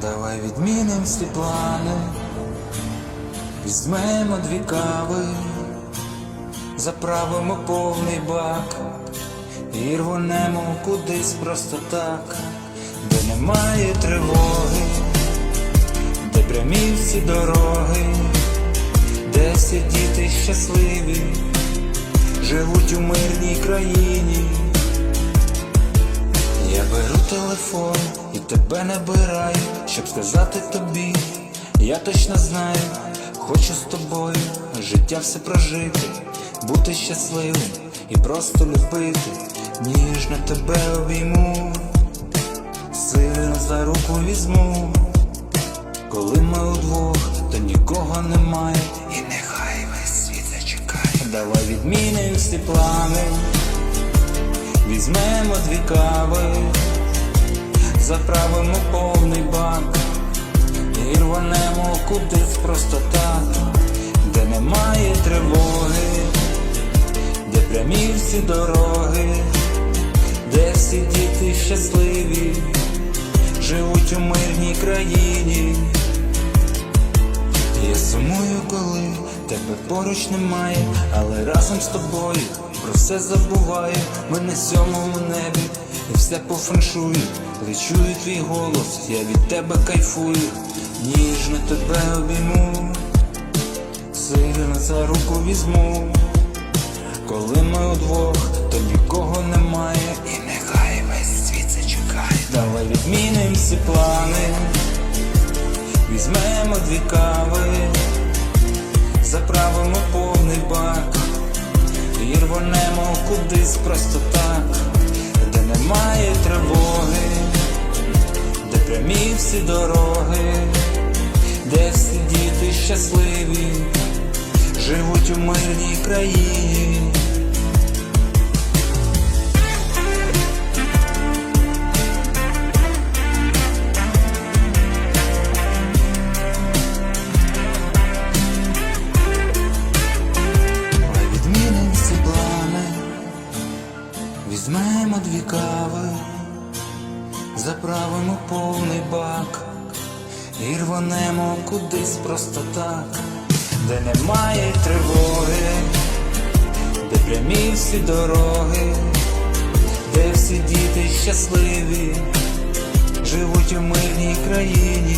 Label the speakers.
Speaker 1: Давай відміним всі плани, візьмемо дві кави, заправимо повний бак. І рвонемо кудись просто так, де немає тривоги, де прямі всі дороги, де всі діти щасливі, живуть у мирній країні. Телефон і тебе набираю, щоб сказати тобі, я точно знаю, хочу з тобою життя все прожити, бути щасливим і просто любити, ніжно тебе обійму, сильно за руку візьму, коли ми удвох, то нікого немає, і нехай весь світ зачекає. Давай відмінимо всі плани. Візьмемо дві кави, заправимо повний бак і рванемо кудись просто так, де немає тривоги, де прямі всі дороги, де всі діти щасливі, живуть у мирній країні. Я сумую, коли тебе поруч немає, але разом з тобою про все забуваю. Ми на сьомому небі, все по феншую. Коли чую твій голос, я від тебе кайфую, ніжно тебе обійму, сильно за руку візьму. Коли ми удвох, то нікого немає, і нехай весь світ зачекає. Давай відмінимо всі плани. Візьмемо дві кави, заправимо повний бак і рванемо кудись просто так, немає тривоги, де прямі всі дороги, де всі діти щасливі, живуть у мирній країні. Візьмемо дві кави, заправимо повний бак і рванемо кудись просто так, де немає тривоги, де прямі всі дороги, де всі діти щасливі, живуть у мирній країні.